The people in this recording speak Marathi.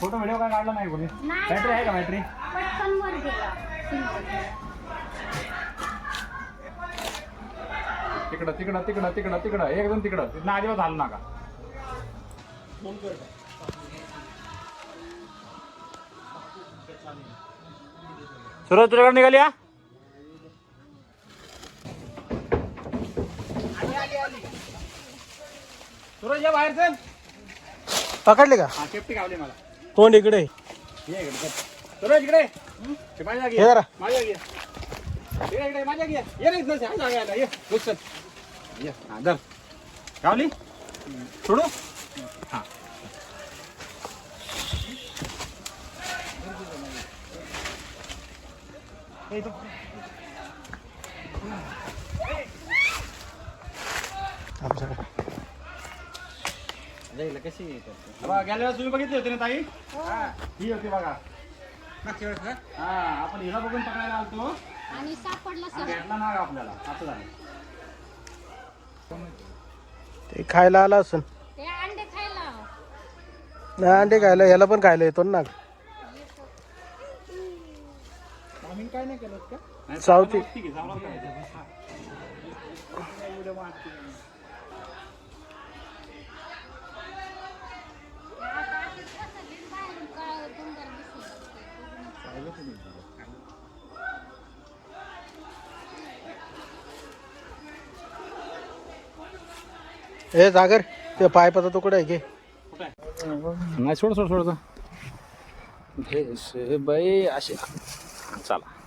फोटो व्हिडिओ काय काढला नाही कोणी? बॅटरी आहे का बॅटरी. तिकडं तिकडं तिकडं तिकडं. तिकडं एकदम तिकडं. तिथं अजिबात झालं नका. सुरज तुझ्याकडे निघाली हा? सुरज या बाहेर चल. पकडले का हा सेफ्टी गावली मला कोण इकडे ये इकडे चल. सुरज इकडे हे माझ्या जागी हे जरा. माझ्या जागी ये. इकडे इकडे माझ्या जागी ये. ये रे इथनं, ह्या जागेला ये बस चल. ये हा धर गावली सोडू हा आमच्याकडे कशी गेल्या वेळेस तुम्ही बघितली होती ना ताई? हा, ही होती बघा. हा आपण हिला बघून पकडायला आलतो. आणि सापडला सर भेटला ना ग आपल्याला. असं झालं. ते खायला आला असून. ते अंडे खायला. नाही अंडे खायला याला पण खायला येतो ना नाही हे जागर ते पायपाचा तुकडा आहे की नाही सोड सोड सोड बाई असे चला.